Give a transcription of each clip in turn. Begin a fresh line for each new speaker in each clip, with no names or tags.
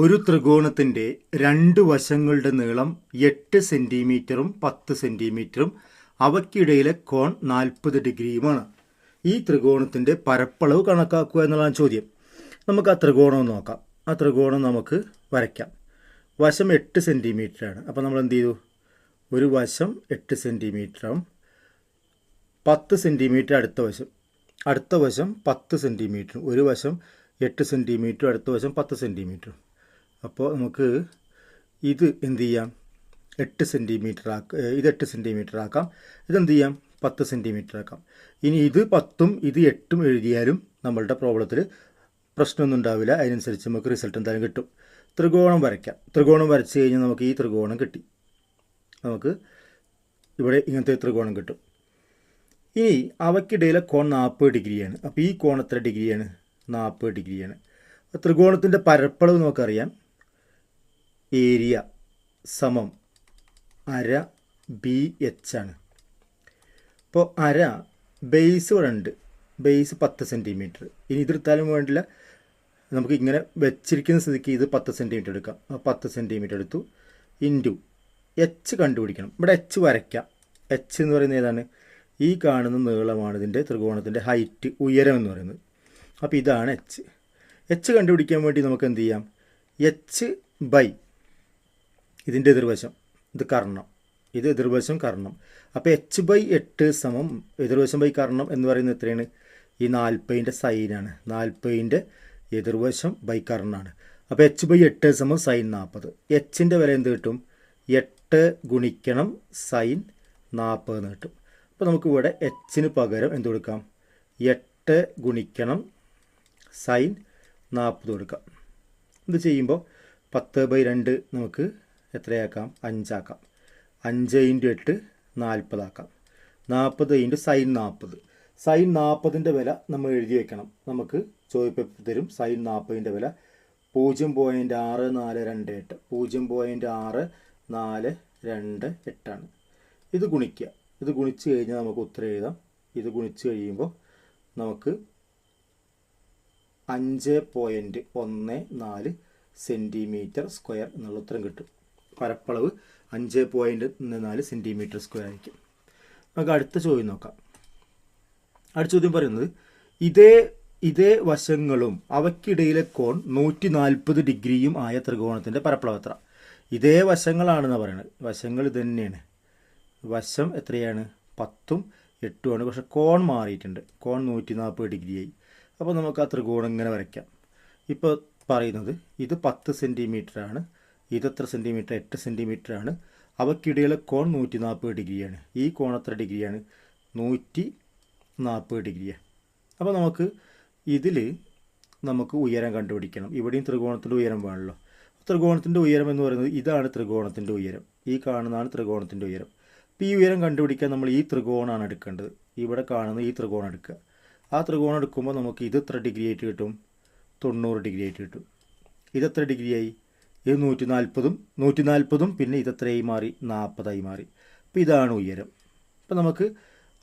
ഒരു ത്രികോണത്തിന്റെ രണ്ട് വശങ്ങളുടെ നീളം എട്ട് സെന്റിമീറ്ററും പത്ത് സെന്റിമീറ്ററും അവയ്ക്കിടയിലെ കോൺ നാൽപ്പത് ഡിഗ്രിയുമാണ്. ഈ ത്രികോണത്തിന്റെ പരപ്പളവ് കണക്കാക്കുക എന്നുള്ളതാണ് ചോദ്യം. നമുക്ക് ആ ത്രികോണം നോക്കാം. ആ ത്രികോണം നമുക്ക് വരയ്ക്കാം. വശം എട്ട് സെന്റിമീറ്ററാണ് അപ്പോൾ നമ്മൾ എന്ത് ചെയ്തു? ഒരു വശം എട്ട് സെന്റിമീറ്ററും പത്ത് സെന്റിമീറ്റർ അടുത്ത വശം. അടുത്ത വശം പത്ത് സെന്റിമീറ്ററും ഒരു വശം എട്ട് സെന്റിമീറ്ററും അടുത്ത വശം പത്ത് സെന്റിമീറ്ററും അപ്പോൾ നമുക്ക് ഇത് എന്ത് ചെയ്യാം? എട്ട് സെന്റിമീറ്റർ ആക്ക ഇത് എട്ട് സെന്റിമീറ്റർ ആക്കാം. ഇതെന്ത് ചെയ്യാം? പത്ത് സെന്റിമീറ്റർ ആക്കാം. ഇനി ഇത് പത്തും ഇത് എട്ടും എഴുതിയാലും നമ്മളുടെ പ്രോബ്ലത്തിൽ പ്രശ്നമൊന്നും ഉണ്ടാവില്ല. അതിനനുസരിച്ച് നമുക്ക് റിസൾട്ട് എന്തായാലും കിട്ടും. ത്രികോണം വരയ്ക്കാം. ത്രികോണം വരച്ച് കഴിഞ്ഞാൽ നമുക്ക് ഈ ത്രികോണം കിട്ടി. നമുക്ക് ഇവിടെ ഇങ്ങനത്തെ ത്രികോണം കിട്ടും. ഇനി അവയ്ക്കിടയിലെ കോൺ നാൽപ്പത് ഡിഗ്രിയാണ്. അപ്പോൾ ഈ കോൺ എത്ര ഡിഗ്രിയാണ് നാൽപ്പത് ഡിഗ്രിയാണ്. ത്രികോണത്തിന്റെ പരപ്പളവ് നമുക്കറിയാം. ഏരിയ സമം അര ബി എച്ച് ആണ്. അപ്പോൾ അര ബേസ് ഉണ്ട്. ബേസ് പത്ത് സെന്റിമീറ്റർ ഇനി ഇതെടുത്താലും വേണ്ടില്ല. നമുക്ക് ഇങ്ങനെ വെച്ചിരിക്കുന്ന സ്ഥിതിക്ക് ഇത് പത്ത് സെന്റിമീറ്റർ എടുക്കാം. പത്ത് സെന്റിമീറ്റർ എടുത്തു. ഇന്റു എച്ച് കണ്ടുപിടിക്കണം. ഇവിടെ എച്ച് വരയ്ക്കാം. എച്ച് എന്ന് പറയുന്നത് ഏതാണ്? ഈ കാണുന്ന നീളമാണ് ഇതിന്റെ ത്രികോണത്തിന്റെ ഹൈറ്റ് ഉയരം എന്ന് പറയുന്നത്. അപ്പോൾ ഇതാണ് എച്ച് എച്ച് കണ്ടുപിടിക്കാൻ വേണ്ടി നമുക്ക് എന്ത് ചെയ്യാം? എച്ച് ബൈ ഇതിന്റെ എതിർവശം. ഇത് കർണം. ഇത് എതിർവശം കർണം. അപ്പോൾ എച്ച് ബൈ എട്ട് സമം എതിർവശം ബൈ കർണം എന്ന് പറയുന്നത് എത്രയാണ്? ഈ നാൽപ്പതിന്റെ സൈനാണ് നാൽപ്പതിന്റെ എതിർവശം ബൈ കർണാണ് അപ്പോൾ എച്ച് ബൈ എട്ട് സമം സൈൻ നാൽപ്പത്. എച്ചിന്റെ വില എന്ത് കിട്ടും? എട്ട് ഗുണിക്കണം സൈൻ നാൽപ്പത് എന്ന് കിട്ടും. അപ്പോൾ നമുക്ക് ഇവിടെ എച്ചിന് പകരം എന്ത് കൊടുക്കാം? എട്ട് ഗുണിക്കണം സൈൻ നാൽപ്പത് കൊടുക്കാം. ഇത് ചെയ്യുമ്പോൾ പത്ത് ബൈ രണ്ട് നമുക്ക് എത്രയാക്കാം? അഞ്ചാക്കാം. അഞ്ച് ഇന്റു എട്ട് നാൽപ്പതാക്കാം. നാൽപ്പത് ഇന്റു സൈൻ നാൽപ്പത്. സൈൻ നാൽപ്പതിന്റെ വില നമ്മൾ എഴുതി വെക്കണം. നമുക്ക് ചോദിപ്പ് തരും. സൈൻ നാൽപ്പതിന്റെ വില പൂജ്യം പോയിന്റ് ആറ് നാല് രണ്ട് എട്ട്. പൂജ്യം പോയിന്റ് ആറ് നാല് രണ്ട് എട്ടാണ്. ഇത് ഗുണിക്കുക. ഇത് ഗുണിച്ച് കഴിഞ്ഞാൽ നമുക്ക് ഉത്തരം എഴുതാം. ഇത് ഗുണിച്ച് കഴിയുമ്പോൾ നമുക്ക് അഞ്ച് പോയിന്റ് ഒന്ന് നാല് സെന്റിമീറ്റർ സ്ക്വയർ എന്നുള്ള ഉത്തരം കിട്ടും. പരപ്പളവ് അഞ്ച് പോയിന്റ് നാല് സെന്റിമീറ്റർ സ്ക്വയർ ആയിരിക്കും. നമുക്ക് അടുത്ത ചോദ്യം നോക്കാം. അടുത്ത ചോദ്യം പറയുന്നത് ഇതേ ഇതേ വശങ്ങളും അവയ്ക്കിടയിലെ കോൺ നൂറ്റി നാൽപ്പത് ഡിഗ്രിയും ആയ ത്രികോണത്തിന്റെ പരപ്പളവത്ര ഇതേ വശങ്ങളാണെന്നാണ് പറയുന്നത് വശങ്ങൾ തന്നെയാണ്. വശം എത്രയാണ്? പത്തും എട്ടുമാണ് പക്ഷെ കോൺ മാറിയിട്ടുണ്ട്. കോൺ നൂറ്റി നാൽപ്പത് ഡിഗ്രിയായി. അപ്പോൾ നമുക്ക് ആ ത്രികോണം ഇങ്ങനെ വരയ്ക്കാം. ഇപ്പോൾ പറയുന്നത് ഇത് പത്ത് സെന്റിമീറ്റർ ആണ് ഇത് എത്ര സെന്റിമീറ്റർ എട്ട് സെന്റിമീറ്റർ ആണ്. അവയ്ക്കിടയിലെ കോൺ നൂറ്റി നാൽപ്പത് ഡിഗ്രിയാണ്. ഈ കോൺ എത്ര ഡിഗ്രിയാണ്? നൂറ്റി നാൽപ്പത് ഡിഗ്രിയാണ് അപ്പോൾ നമുക്ക് ഇതിൽ നമുക്ക് ഉയരം കണ്ടുപിടിക്കണം. ഇവിടെയും ത്രികോണത്തിന്റെ ഉയരം വേണമല്ലോ ത്രികോണത്തിന്റെ ഉയരം എന്ന് പറയുന്നത് ഇതാണ് ത്രികോണത്തിന്റെ ഉയരം. ഈ കാണുന്നതാണ് ത്രികോണത്തിന്റെ ഉയരം. അപ്പോൾ ഈ ഉയരം കണ്ടുപിടിക്കാൻ നമ്മൾ ഈ ത്രികോണമാണ് എടുക്കേണ്ടത്. ഇവിടെ കാണുന്ന ഈ ത്രികോണം എടുക്കുക. ആ ത്രികോണം എടുക്കുമ്പോൾ നമുക്ക് ഇത് എത്ര ഡിഗ്രി ആയിട്ട് കിട്ടും? തൊണ്ണൂറ് ഡിഗ്രി ആയിട്ട് കിട്ടും ഇതെത്ര ഡിഗ്രിയായി? ഇത് നൂറ്റി നാൽപ്പതും നൂറ്റി നാൽപ്പതും പിന്നെ ഇത് എത്രയായി മാറി നാൽപ്പതായി മാറി. അപ്പോൾ ഇതാണ് ഉയരം. അപ്പോൾ നമുക്ക്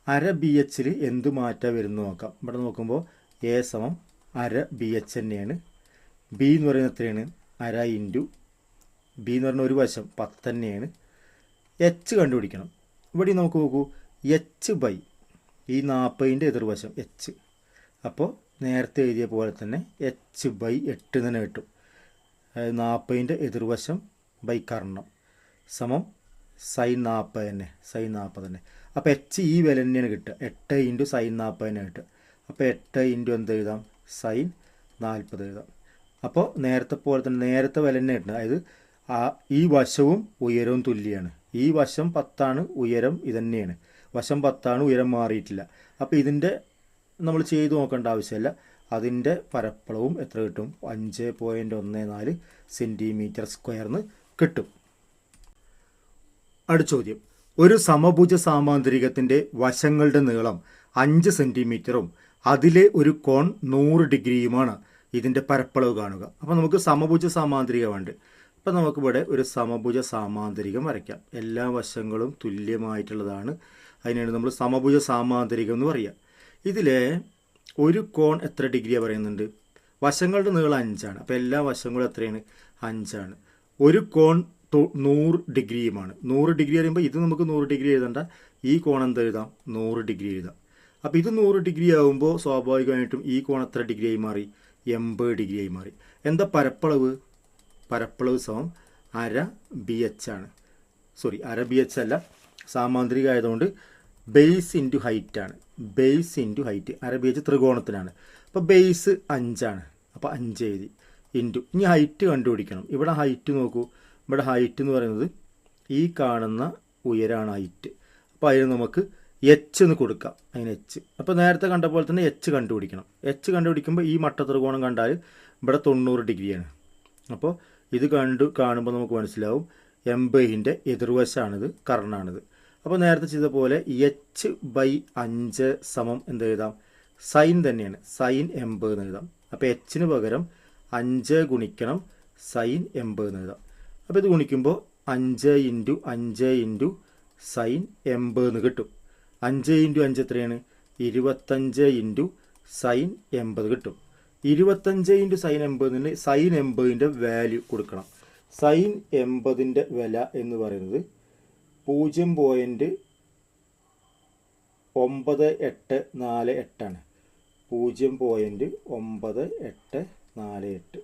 അര ബി എച്ചിൽ എന്ത് മാറ്റം വരുന്നു നോക്കാം. ഇവിടെ നോക്കുമ്പോൾ എ സമം അര ബി എച്ച് തന്നെയാണ്. ബി എന്ന് പറയുന്നത് എത്രയാണ്? അര ഇന്റു ബി എന്ന് പറഞ്ഞ ഒരു വശം പത്ത് തന്നെയാണ്. എച്ച് കണ്ടുപിടിക്കണം. ഇവിടെ നമുക്ക് നോക്കൂ എച്ച് ബൈ ഈ നാൽപ്പതിന്റെ എതിർവശം എച്ച് അപ്പോൾ നേരത്തെ എഴുതിയ പോലെ തന്നെ എച്ച് ബൈ എട്ട് തന്നെ കിട്ടും. നാൽപ്പതിന്റെ എതിർവശം ബൈ കർണം സമം സൈൻ നാൽപ്പത് തന്നെ സൈൻ നാൽപ്പത് തന്നെ അപ്പോൾ എച്ച് ഈ വില തന്നെയാണ് കിട്ടുക. എട്ട് ഇന്റു സൈൻ നാൽപ്പത് തന്നെ കിട്ടുക. അപ്പോൾ എട്ട് ഇന്റു എന്ത് എഴുതാം? സൈൻ നാൽപ്പത് എഴുതാം. അപ്പോൾ നേരത്തെ പോലെ തന്നെ നേരത്തെ വില തന്നെ കിട്ടുന്നത്. അതായത് ആ ഈ വശവും ഉയരവും തുല്യമാണ് ഈ വശം പത്താണ് ഉയരം ഇതന്നെയാണ്. വശം പത്താണ് ഉയരം മാറിയിട്ടില്ല. അപ്പോൾ ഇതിന്റെ നമ്മൾ ചെയ്തു നോക്കേണ്ട ആവശ്യമില്ല. അതിന്റെ പരപ്പളവും എത്ര കിട്ടും? അഞ്ച് പോയിന്റ് ഒന്ന് നാല് സെന്റിമീറ്റർ സ്ക്വയർന്ന് കിട്ടും. അടുത്ത ചോദ്യം. ഒരു സമഭുജ സാമാന്തരികത്തിന്റെ വശങ്ങളുടെ നീളം അഞ്ച് സെന്റിമീറ്ററും അതിലെ ഒരു കോൺ നൂറ് ഡിഗ്രിയുമാണ്. ഇതിന്റെ പരപ്പളവ് കാണുക. അപ്പോൾ നമുക്ക് സമഭുജ സാമാന്തരികമുണ്ട്. അപ്പോൾ നമുക്കിവിടെ ഒരു സമഭുജ സാമാന്തരികം വരയ്ക്കാം. എല്ലാ വശങ്ങളും തുല്യമായിട്ടുള്ളതാണ്. അതിനാണ് നമ്മൾ സമഭുജ സാമാന്തരികം എന്ന് പറയുക. ഇതിലെ ഒരു കോൺ എത്ര ഡിഗ്രിയാണ് പറയുന്നുണ്ട്? വശങ്ങളുടെ നീളം അഞ്ചാണ്. അപ്പോൾ എല്ലാ വശങ്ങളും എത്രയാണ്? അഞ്ചാണ്. ഒരു കോൺ നൂറ് ഡിഗ്രിയുമാണ്. നൂറ് ഡിഗ്രി പറയുമ്പോൾ ഇത് നമുക്ക് നൂറ് ഡിഗ്രി എഴുതണ്ട. ഈ കോൺ എന്ത് എഴുതാം? നൂറ് ഡിഗ്രി എഴുതാം. അപ്പോൾ ഇത് നൂറ് ഡിഗ്രി ആകുമ്പോൾ സ്വാഭാവികമായിട്ടും ഈ കോൺ എത്ര ഡിഗ്രിയായി മാറി? എൺപത് ഡിഗ്രിയായി മാറി. എന്താ പരപ്പളവ്? പരപ്പളവ് സമം അര ബി എച്ച് ആണ്. സോറി അര ബി എച്ച് അല്ല. സാമാന്തരിക ആയതുകൊണ്ട് ബേസ് ഇന്റു ഹൈറ്റ് ആണ്. ബേസ് ഇന്റു ഹൈറ്റ് അര ബി ത്രികോണത്തിനാണ്. അപ്പോൾ ബേസ് അഞ്ചാണ്. അപ്പോൾ അഞ്ച് എഴുതി. ഇന്റു ഇനി ഹൈറ്റ് കണ്ടുപിടിക്കണം. ഇവിടെ ഹൈറ്റ് നോക്കൂ. ഇവിടെ ഹൈറ്റ് എന്ന് പറയുന്നത് ഈ കാണുന്ന ഉയരാണ് ഹൈറ്റ് അപ്പോൾ അതിന് നമുക്ക് എച്ച് എന്ന് കൊടുക്കാം. അതിന് എച്ച് അപ്പോൾ നേരത്തെ കണ്ട പോലെ തന്നെ എച്ച് കണ്ടുപിടിക്കണം. എച്ച് കണ്ടുപിടിക്കുമ്പോൾ ഈ മട്ട ത്രികോണം കണ്ടാൽ ഇവിടെ തൊണ്ണൂറ് ഡിഗ്രിയാണ് അപ്പോൾ ഇത് കണ്ടു കാണുമ്പോൾ നമുക്ക് മനസ്സിലാവും. എൺപതിന്റെ എതിർവശമാണിത് കർണാണിത്. അപ്പോൾ നേരത്തെ ചെയ്ത പോലെ എച്ച് ബൈ അഞ്ച് സമം എന്ത് എഴുതാം? സൈൻ തന്നെയാണ്. സൈൻ എൺപത് എന്ന് എഴുതാം. അപ്പോൾ എച്ചിന് പകരം അഞ്ച് ഗുണിക്കണം സൈൻ എൺപത് എന്ന് എഴുതാം. അപ്പോൾ ഇത് ഗുണിക്കുമ്പോൾ അഞ്ച് ഇന്റു അഞ്ച് ഇന്റു സൈൻ എൺപത് എന്ന് കിട്ടും. അഞ്ച് ഇന്റു അഞ്ച് എത്രയാണ്? ഇരുപത്തഞ്ച് ഇന്റു സൈൻ എൺപത് കിട്ടും. ഇരുപത്തഞ്ച് ഇന്റു സൈൻ എൺപതിന് സൈൻ എൺപതിന്റെ വാല്യൂ കൊടുക്കണം. സൈൻ എൺപതിന്റെ വില എന്ന് പറയുന്നത് പൂജ്യം പോയിന്റ് ഒമ്പത് എട്ട് നാല് എട്ടാണ് പൂജ്യം പോയിന്റ് ഒമ്പത് എട്ട് നാല് എട്ട്.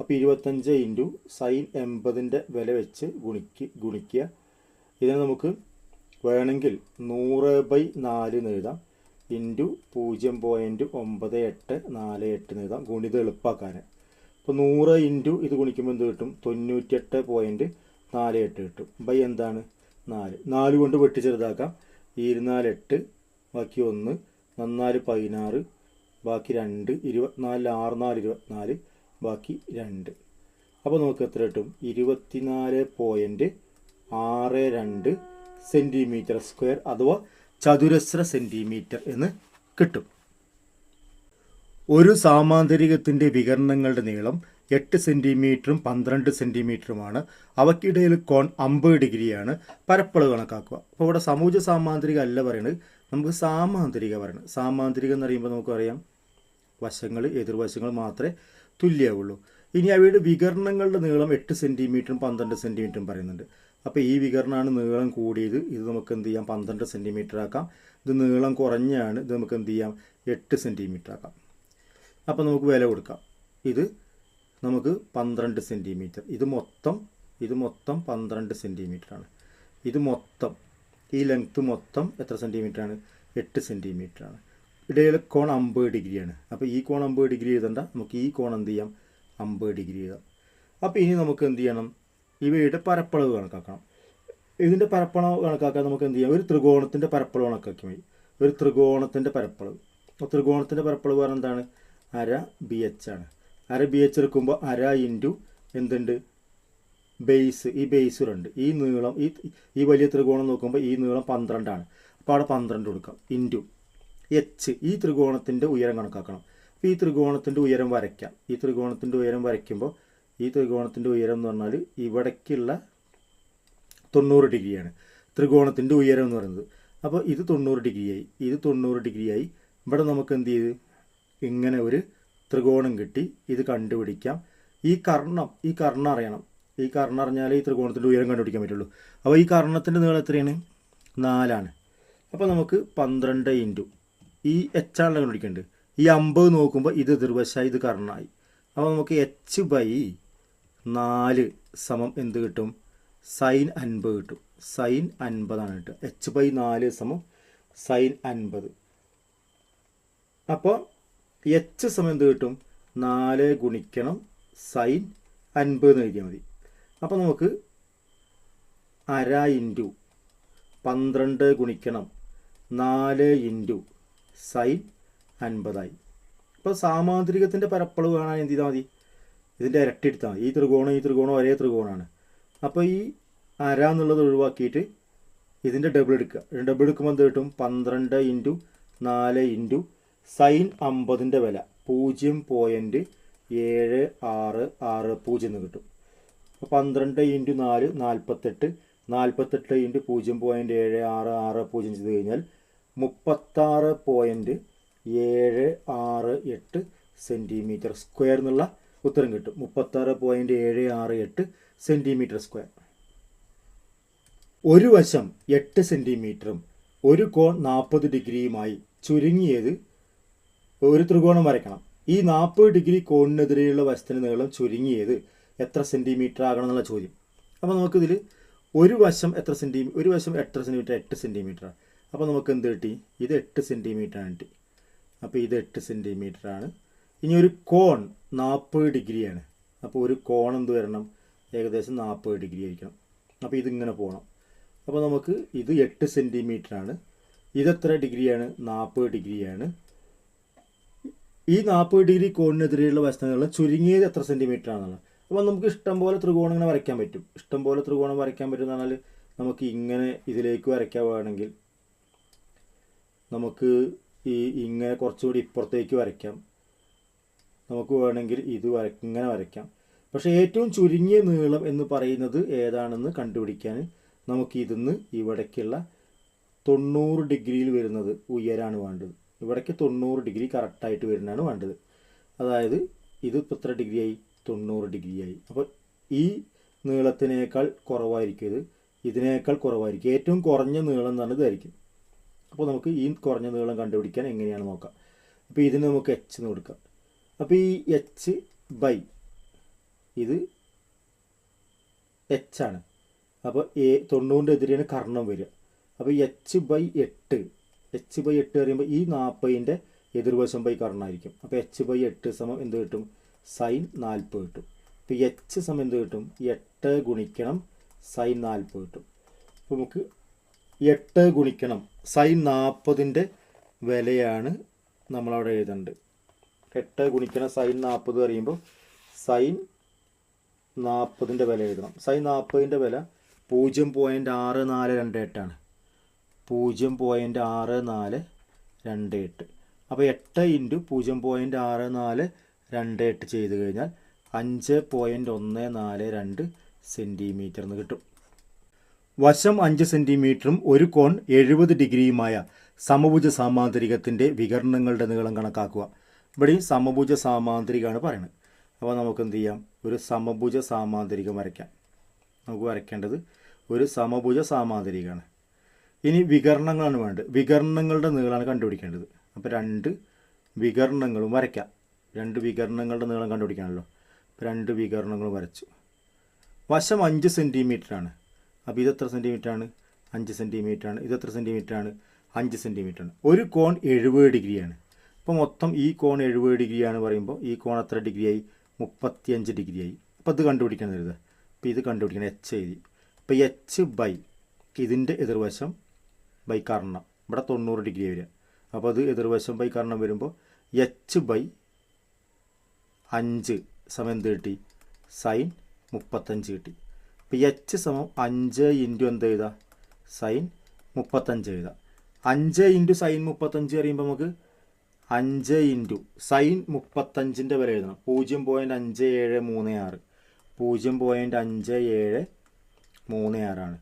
അപ്പോൾ ഇരുപത്തഞ്ച് ഇന്റു സൈൻ എൺപതിന്റെ വില വെച്ച് ഗുണിക്ക് ഗുണിക്കുക. ഇതിനെ നമുക്ക് വേണമെങ്കിൽ നൂറ് ബൈ നാല് എഴുതാം. ഇന്റു പൂജ്യം പോയിന്റ് ഒമ്പത് എട്ട് നാല് എട്ട് എഴുതാം. ഗുണിത എളുപ്പമാക്കാൻ അപ്പോൾ നൂറ് ഇന്റു ഇത് ഗുണിക്കുമ്പോൾ എന്ത് കിട്ടും? തൊണ്ണൂറ്റെട്ട് പോയിന്റ് നാല് എട്ട് കിട്ടും. ബൈ എന്താണ്? നാല്. നാല് കൊണ്ട് വെട്ടി ചെറുതാക്കാം. ഇരുന്നാൽ എട്ട് ബാക്കി ഒന്ന് നന്നാൽ പതിനാറ് ബാക്കി രണ്ട് ഇരുപത്തിനാലിൽ ആറ് നാല് ഇരുപത്തിനാല് ബാക്കി രണ്ട്. അപ്പോൾ നമുക്ക് എത്ര കിട്ടും? ഇരുപത്തിനാല് പോയിന്റ് ആറ് രണ്ട് സെന്റിമീറ്റർ സ്ക്വയർ അഥവാ ചതുരശ്ര സെന്റിമീറ്റർ എന്ന് കിട്ടും. ഒരു സാമാന്തരികത്തിന്റെ വികരണങ്ങളുടെ നീളം എട്ട് സെന്റിമീറ്ററും പന്ത്രണ്ട് സെന്റിമീറ്ററുമാണ് അവയ്ക്കിടയിൽ കോൺ അമ്പത് ഡിഗ്രിയാണ്. പരപ്പളവ് കണക്കാക്കുക. അപ്പോൾ ഇവിടെ സമൂഹ സാമാന്തരിക അല്ല പറയുന്നത് നമുക്ക് സാമാന്തരിക പറയണം. സാമാന്തരികം എന്ന് പറയുമ്പോൾ നമുക്കറിയാം വശങ്ങൾ എതിർവശങ്ങൾ മാത്രമേ തുല്യമാവുള്ളൂ ഇനി അവയുടെ വികരണങ്ങളുടെ നീളം എട്ട് സെന്റിമീറ്ററും പന്ത്രണ്ട് സെന്റിമീറ്ററും പറയുന്നുണ്ട്. അപ്പോൾ ഈ വികരണമാണ് നീളം കൂടിയത്. ഇത് നമുക്ക് എന്ത് ചെയ്യാം? പന്ത്രണ്ട് സെന്റിമീറ്റർ ആക്കാം. ഇത് നീളം കുറഞ്ഞാണ്. ഇത് നമുക്ക് എന്ത് ചെയ്യാം? എട്ട് സെന്റിമീറ്റർ ആക്കാം. അപ്പോൾ നമുക്ക് വില കൊടുക്കാം. ഇത് നമുക്ക് പന്ത്രണ്ട് സെന്റിമീറ്റർ ഇത് മൊത്തം ഇത് മൊത്തം പന്ത്രണ്ട് ആണ് ഇത് മൊത്തം ഈ ലെങ്ത്ത് മൊത്തം എത്ര സെന്റിമീറ്റർ ആണ് എട്ട് സെന്റിമീറ്റർ ആണ് ഇടയിലെ കോൺ അമ്പത് ഡിഗ്രിയാണ്. അപ്പോൾ ഈ കോൺ അമ്പത് ഡിഗ്രി എഴുതണ്ട. നമുക്ക് ഈ കോൺ എന്ത് ചെയ്യാം? അമ്പത് ഡിഗ്രി എഴുതാം. അപ്പോൾ ഇനി നമുക്ക് എന്ത് ചെയ്യണം? ഇവയുടെ പരപ്പളവ് കണക്കാക്കണം. ഇതിന്റെ പരപ്പളവ് കണക്കാക്കാൻ നമുക്ക് എന്ത് ചെയ്യാം? ഒരു ത്രികോണത്തിന്റെ പരപ്പളവ് കണക്കാക്കി മതി. ഒരു ത്രികോണത്തിന്റെ പരപ്പളവ്. ത്രികോണത്തിന്റെ പരപ്പളവ് പറഞ്ഞാൽ എന്താണ്? അര ബി എച്ച് ആണ്. അര ബി എച്ച് എടുക്കുമ്പോൾ അര ഇന്റു എന്തുണ്ട്? ബേസ്. ഈ ബേസ് ഉണ്ട് ഈ നീളം ഈ ഈ വലിയ ത്രികോണം നോക്കുമ്പോൾ ഈ നീളം പന്ത്രണ്ടാണ്. അപ്പോൾ അവിടെ പന്ത്രണ്ട് കൊടുക്കാം. Into h. ഈ ത്രികോണത്തിന്റെ ഉയരം കണക്കാക്കണം. അപ്പോൾ ഈ ത്രികോണത്തിന്റെ ഉയരം വരയ്ക്കാം. ഈ ത്രികോണത്തിന്റെ ഉയരം വരയ്ക്കുമ്പോൾ ഈ ത്രികോണത്തിന്റെ ഉയരം എന്ന് പറഞ്ഞാൽ ഇവിടേക്കുള്ള തൊണ്ണൂറ് ഡിഗ്രിയാണ്. ത്രികോണത്തിന്റെ ഉയരം എന്ന് പറയുന്നത്. അപ്പോൾ ഇത് തൊണ്ണൂറ് ഡിഗ്രിയായി. ഇത് തൊണ്ണൂറ് ഡിഗ്രിയായി. ഇവിടെ നമുക്ക് എന്ത് ചെയ്ത്? ഇങ്ങനെ ഒരു ത്രികോണം കിട്ടി. ഇത് കണ്ടുപിടിക്കാം. ഈ കർണം ഈ കർണം അറിയണം. ഈ കർണം അറിഞ്ഞാലേ ഈ ത്രികോണത്തിന്റെ ഉയരം കണ്ടുപിടിക്കാൻ പറ്റുള്ളൂ. അപ്പോൾ ഈ കർണത്തിന്റെ നീളം എത്രയാണ്? നാലാണ്. അപ്പോൾ നമുക്ക് പന്ത്രണ്ട് ഇന്റു. ഈ എച്ചാണല്ലോ കണ്ടുപിടിക്കേണ്ടത്. ഈ അമ്പത് നോക്കുമ്പോൾ ഇത് ദുർവശായി ഇത് കർണമായി അപ്പോൾ നമുക്ക് എച്ച് ബൈ നാല് സമം എന്ത് കിട്ടും? സൈൻ അൻപത് കിട്ടും. സൈൻ അൻപതാണ് കിട്ടുക. എച്ച് ബൈ നാല് സമം സൈൻ അൻപത്. അപ്പോൾ എച്ച് സമയം എന്ത് കിട്ടും? നാല് ഗുണിക്കണം സൈൻ അൻപത് എന്ന് എഴുതിയാൽ മതി. അപ്പോൾ നമുക്ക് അര ഇന്റു പന്ത്രണ്ട് ഗുണിക്കണം നാല് ഇന്റു സൈൻ അൻപതായി. അപ്പോൾ സാമാന്തരികത്തിന്റെ പരപ്പളവ് കാണാൻ എന്ത് ചെയ്താൽ മതി? ഇതിന്റെ ഇരട്ടി എടുത്താൽ മതി. ഈ ത്രികോണം ഈ ത്രികോണം ഒരേ ത്രികോണമാണ് അപ്പോൾ ഈ അര എന്നുള്ളത് ഒഴിവാക്കിയിട്ട് ഇതിന്റെ ഡബിൾ എടുക്കുക. ഡബിൾ എടുക്കുമ്പോൾ എന്ത് കിട്ടും? പന്ത്രണ്ട് ഇന്റു നാല് ഇന്റു സൈൻ അമ്പതിന്റെ വില. പൂജ്യം പോയിന്റ് ഏഴ് ആറ് ആറ് പൂജ്യം എന്ന് കിട്ടും. അപ്പോൾ പന്ത്രണ്ട് ഇന്റു നാല് നാൽപ്പത്തെട്ട് നാൽപ്പത്തെട്ട് ഇന്റു പൂജ്യം പോയിന്റ് ഏഴ് ആറ് ആറ് പൂജ്യം ചെയ്ത് കഴിഞ്ഞാൽ മുപ്പത്താറ് പോയിന്റ് ഏഴ് ആറ് എട്ട് സെന്റിമീറ്റർ സ്ക്വയർ എന്നുള്ള ഉത്തരം കിട്ടും. മുപ്പത്താറ് പോയിന്റ് ഏഴ് ആറ് എട്ട് സെന്റിമീറ്റർ സ്ക്വയർ ഒരു വശം എട്ട് സെന്റിമീറ്ററും ഒരു കോൺ നാൽപ്പത് ഡിഗ്രിയുമായി ചുരുങ്ങിയത് ഒരു ത്രികോണം വരയ്ക്കണം. ഈ നാൽപ്പത് ഡിഗ്രി കോണിനെതിരെയുള്ള വശത്തിന് നീളം ചുരുങ്ങിയത് എത്ര സെന്റിമീറ്റർ ആകണം എന്നുള്ള ചോദ്യം. അപ്പോൾ നമുക്കിതിൽ ഒരു വശം എത്ര സെന്റി ഒരു വശം എത്ര സെന്റിമീറ്റർ എട്ട് സെന്റിമീറ്റർ അപ്പോൾ നമുക്ക് എന്ത് കിട്ടി? ഇത് എട്ട് സെന്റിമീറ്റർ ആണ് കിട്ടി. അപ്പോൾ ഇത് എട്ട് സെന്റിമീറ്റർ ആണ്. ഇനി ഒരു കോൺ നാൽപ്പത് ഡിഗ്രിയാണ് അപ്പോൾ ഒരു കോൺ എന്ത് വരണം? ഏകദേശം നാൽപ്പത് ഡിഗ്രി ആയിരിക്കണം. അപ്പോൾ ഇതിങ്ങനെ പോകണം അപ്പോൾ നമുക്ക് ഇത് എട്ട് സെന്റിമീറ്റർ ആണ്. ഇതെത്ര ഡിഗ്രിയാണ്? നാൽപ്പത് ഡിഗ്രിയാണ്. ഈ നാൽപ്പത് ഡിഗ്രി കോണിനെതിരെയുള്ള വശങ്ങൾ ചുരുങ്ങിയത് എത്ര സെന്റിമീറ്റർ ആണെന്നുള്ളത് അപ്പോൾ നമുക്ക് ഇഷ്ടം പോലെ ത്രികോണം ഇങ്ങനെ വരയ്ക്കാൻ പറ്റും. ഇഷ്ടം പോലെ ത്രികോണം വരയ്ക്കാൻ പറ്റും എന്ന് പറഞ്ഞാൽ നമുക്ക് ഇങ്ങനെ ഇതിലേക്ക് വരയ്ക്കാൻ വേണമെങ്കിൽ നമുക്ക് ഈ ഇങ്ങനെ കുറച്ചുകൂടി ഇപ്പുറത്തേക്ക് വരയ്ക്കാം. നമുക്ക് വേണമെങ്കിൽ ഇത് വര ഇങ്ങനെ വരയ്ക്കാം. പക്ഷേ ഏറ്റവും ചുരുങ്ങിയ നീളം എന്ന് പറയുന്നത് ഏതാണെന്ന് കണ്ടുപിടിക്കാൻ നമുക്ക് ഇതിന്ന് ഇവിടേക്കുള്ള തൊണ്ണൂറ് ഡിഗ്രിയിൽ വരുന്നത് ഉയരാണ് വേണ്ടത്. ഇവിടേക്ക് തൊണ്ണൂറ് ഡിഗ്രി കറക്റ്റായിട്ട് വരുന്നതാണ് വേണ്ടത്. അതായത് ഇത് ഇപ്പോൾ എത്ര ഡിഗ്രിയായി തൊണ്ണൂറ് ഡിഗ്രിയായി അപ്പോൾ ഈ നീളത്തിനേക്കാൾ കുറവായിരിക്കും ഇത്. ഇതിനേക്കാൾ കുറവായിരിക്കും. ഏറ്റവും കുറഞ്ഞ നീളം എന്നാണ് ഇതായിരിക്കും. അപ്പോൾ നമുക്ക് ഈ കുറഞ്ഞ നീളം കണ്ടുപിടിക്കാൻ എങ്ങനെയാണ് നോക്കാം. അപ്പോൾ ഇതിന് നമുക്ക് എച്ച് എന്ന് കൊടുക്കാം. അപ്പോൾ ഈ എച്ച് ബൈ ഇത് എച്ച് ആണ്. അപ്പോൾ എ തൊണ്ണൂറിന്റെ എതിരെയാണ് കർണം വരിക. അപ്പോൾ എച്ച് ബൈ എട്ട് എച്ച് ബൈ എട്ട് പറയുമ്പോൾ ഈ നാൽപ്പതിന്റെ എതിർവശം ബൈ ആയിരിക്കും. അപ്പോൾ എച്ച് ബൈ എട്ട് സമം എന്ത് കിട്ടും? സൈൻ നാൽപ്പത് കിട്ടും. ഇപ്പോൾ എച്ച് സമം എന്ത് കിട്ടും? എട്ട് ഗുണിക്കണം സൈൻ നാൽപ്പത് കിട്ടും. അപ്പോൾ നമുക്ക് എട്ട് ഗുണിക്കണം സൈൻ നാൽപ്പതിന്റെ വിലയാണ് നമ്മളവിടെ എഴുതേണ്ടത് എട്ട് ഗുണിക്കണം സൈൻ നാൽപ്പത് പറയുമ്പോൾ സൈൻ നാൽപ്പതിന്റെ വില എഴുതണം. സൈൻ നാൽപ്പതിന്റെ വില പൂജ്യം പോയിന്റ് ആറ് നാല് രണ്ട് എട്ടാണ് പൂജ്യം പോയിന്റ് ആറ് നാല് രണ്ട് എട്ട്. അപ്പോൾ എട്ട് ഇന്റു പൂജ്യം പോയിന്റ് ആറ് നാല് രണ്ട് എട്ട് ചെയ്ത് കഴിഞ്ഞാൽ അഞ്ച് പോയിന്റ് ഒന്ന് നാല് രണ്ട് സെന്റിമീറ്റർ എന്ന് കിട്ടും. വശം അഞ്ച് സെന്റിമീറ്ററും ഒരു കോൺ എഴുപത് ഡിഗ്രിയുമായ സമഭുജ സാമാന്തരികത്തിന്റെ വികരണങ്ങളുടെ നീളം കണക്കാക്കുക. ഇവിടെ സമഭുജ സാമാന്തരികമാണ് പറയുന്നത് അപ്പോൾ നമുക്ക് എന്ത് ചെയ്യാം? ഒരു സമഭുജ സാമാന്തരികം വരയ്ക്കാം. നമുക്ക് വരയ്ക്കേണ്ടത് ഒരു സമഭുജ സാമാന്തരികമാണ് ഇനി വികരണങ്ങളാണ് വേണ്ടത്. വികരണങ്ങളുടെ നീളമാണ് കണ്ടുപിടിക്കേണ്ടത്. അപ്പോൾ രണ്ട് വികരണങ്ങളും വരയ്ക്കാം. രണ്ട് വികരണങ്ങളുടെ നീളം കണ്ടുപിടിക്കാണല്ലോ. അപ്പോൾ രണ്ട് വികരണങ്ങളും വരച്ചു. വശം അഞ്ച് സെന്റിമീറ്റർ ആണ് അപ്പോൾ ഇതെത്ര ആണ് അഞ്ച് സെന്റിമീറ്റർ ആണ് ഇത് എത്ര സെന്റിമീറ്റർ ആണ് അഞ്ച് സെന്റിമീറ്റർ ആണ് ഒരു കോൺ എഴുപത് ഡിഗ്രിയാണ്. അപ്പോൾ മൊത്തം ഈ കോൺ എഴുപത് ഡിഗ്രിയാണ് പറയുമ്പോൾ ഈ കോൺ എത്ര ഡിഗ്രിയായി? മുപ്പത്തിയഞ്ച് ഡിഗ്രിയായി. അപ്പോൾ ഇത് കണ്ടുപിടിക്കണം എഴുതുക അപ്പോൾ ഇത് കണ്ടുപിടിക്കണം. എച്ച് എഴുതി. അപ്പോൾ എച്ച് ബൈ ഇതിന്റെ എതിർവശം ബൈ കർണം ഇവിടെ തൊണ്ണൂറ് ഡിഗ്രി വരിക. അപ്പോൾ അത് എതിർവശം ബൈ കർണം വരുമ്പോൾ എച്ച് ബൈ അഞ്ച് സമയം എന്ത് കിട്ടി? സൈൻ മുപ്പത്തഞ്ച് കിട്ടി. അപ്പോൾ എച്ച് സമം അഞ്ച് ഇന്റു എന്ത് എഴുതാം? സൈൻ മുപ്പത്തഞ്ച് എഴുതാം. അഞ്ച് ഇന്റു സൈൻ മുപ്പത്തഞ്ച് പറയുമ്പോൾ നമുക്ക് അഞ്ച് ഇന്റു സൈൻ മുപ്പത്തഞ്ചിന്റെ വില എഴുതണം. പൂജ്യം പോയിന്റ് അഞ്ച് ഏഴ് മൂന്ന് ആറ്. പൂജ്യം പോയിന്റ് അഞ്ച് ഏഴ് മൂന്ന് ആറാണ്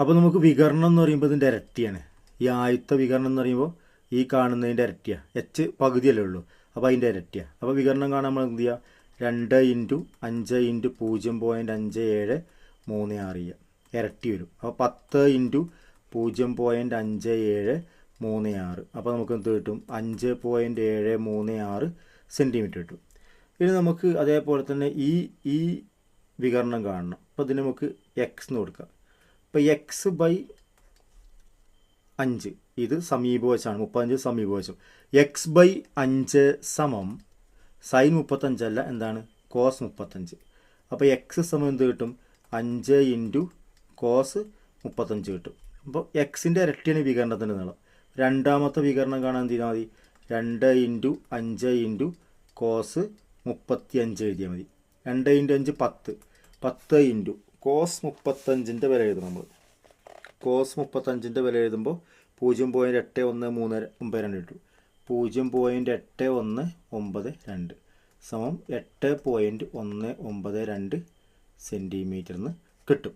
അപ്പോൾ നമുക്ക് വികരണം എന്ന് പറയുമ്പോൾ ഇതിന്റെ ഇരട്ടിയാണ്. ഈ ആയുത്ത വികരണം എന്ന് പറയുമ്പോൾ ഈ കാണുന്നതിന്റെ ഇരട്ടിയാണ് എച്ച് പകുതിയല്ലേ ഉള്ളൂ. അപ്പോൾ അതിന്റെ ഇരട്ടിയാണ് അപ്പോൾ വികരണം കാണാൻ നമ്മൾ എന്ത് ചെയ്യുക രണ്ട് ഇന്റു അഞ്ച് ഇന്റു പൂജ്യം പോയിന്റ് അഞ്ച് ഏഴ് മൂന്ന് ആറ് ഇരട്ടി വരും. അപ്പോൾ പത്ത് ഇന്റു പൂജ്യം പോയിന്റ് അഞ്ച് ഏഴ് മൂന്ന് ആറ്. അപ്പോൾ നമുക്ക് എന്ത് കിട്ടും? അഞ്ച് പോയിന്റ് ഏഴ് മൂന്ന് ആറ് സെന്റിമീറ്റർ കിട്ടും. ഇനി നമുക്ക് അതേപോലെ തന്നെ ഈ ഈ വികരണം കാണണം. അപ്പോൾ ഇതിന് നമുക്ക് എക്സ് എന്ന് കൊടുക്കാം. അപ്പോൾ എക്സ് ബൈ അഞ്ച്. ഇത് സമീപവശമാണ്. മുപ്പത്തഞ്ച് സമീപവശം. എക്സ് ബൈ അഞ്ച് സമം സൈൻ മുപ്പത്തഞ്ചല്ല എന്താണ്? കോസ് മുപ്പത്തഞ്ച്. അപ്പോൾ എക്സ് സമം എന്ത് കിട്ടും? അഞ്ച് ഇന്റു കോസ് മുപ്പത്തഞ്ച് കിട്ടും. അപ്പോൾ എക്സിന്റെ ഇരട്ടിയാണ് വികരണത്തിന്റെ നീളം. രണ്ടാമത്തെ വികരണം കാണാൻ എന്ത് മതി? രണ്ട് ഇന്റു അഞ്ച് ഇന്റു കോസ് മുപ്പത്തി അഞ്ച് എഴുതിയാൽ മതി. രണ്ട് ഇന്റു അഞ്ച് പത്ത്. പത്ത് ഇന്റു കോസ് മുപ്പത്തഞ്ചിന്റെ വില എഴുതണം നമ്മൾ. കോസ് മുപ്പത്തഞ്ചിന്റെ വില എഴുതുമ്പോൾ പൂജ്യം പോയിന്റ് എട്ട് ഒന്ന് മൂന്ന് ഒമ്പത് രണ്ട് കിട്ടും പൂജ്യം പോയിന്റ് എട്ട് ഒന്ന് ഒമ്പത് രണ്ട് സമം എട്ട് പോയിന്റ് ഒന്ന് ഒമ്പത് രണ്ട് സെന്റിമീറ്ററിന് കിട്ടും.